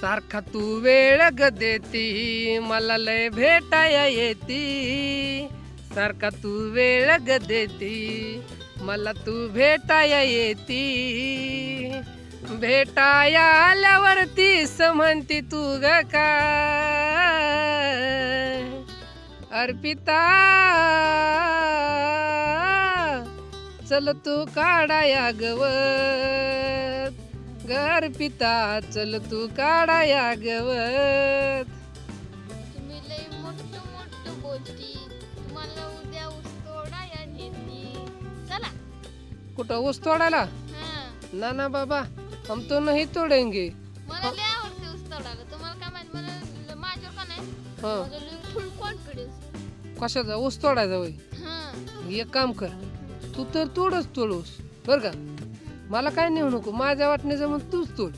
सारखा तू वेळ ग देती मला लय भेटाया येती. सारखा तू वेळ ग देती मला तू भेटाया येती. भेटाया आल्यावरती समंती तू ग काय? अर्पिता चल तू काढाया गवत. घर पिता चल तू काढाया गवत. तुम्ही लय मोठं मोठं बोलती तुम्हाला उद्या ऊस तोडाया नेती. चला. कुठं ऊस तोडायला? हा. ना ना बाबा हम तो नाही तोडेंगे. मला लय आवडते ऊस तोडायला. तुम्हाला काय माहीत मला माझ्यावर का नाही? हा. माझं लय फुल कॉन्फिडन्स कशाचा? ऊस तोडायचा वय हा. एक काम कर तू तर तोडच तोड ऊस बर का? मला काय नेऊ नको? माझ्या वाटण्याचं मग तूच तोड.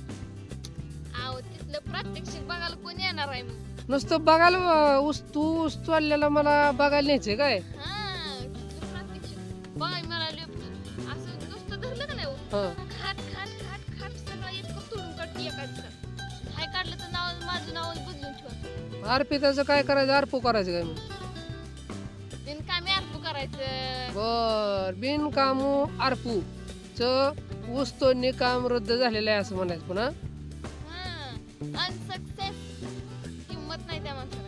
आहो तिथलं प्रात्यक्षिक बघायला कोणी येणार आहे मग? नुसतं बघायला अं, ऊस तू ऊस तोडलेला मला बघायला न्यायचंय काय? हा तिथलं प्रात्यक्षिक. बघाय मला लय असं नुसतं धरलं का नाही ऊस? हा. खाट खाट खाट खाट सगळं इतकं तोडून काढते एकाच. हाय काढलं तर नाव माझं नाव बदलून ठेवा. अर्पिताचं काय करायचं? अर्पू करायचं काय मग? बिनकामी अर्प करायचं. बर बिनकामू अर्पू च ऊस तोडणी काम रद्द झालेलं आहे असं म्हणायचं पुन्हा. अनसक्सेस किंमत नाही त्या माणसाला.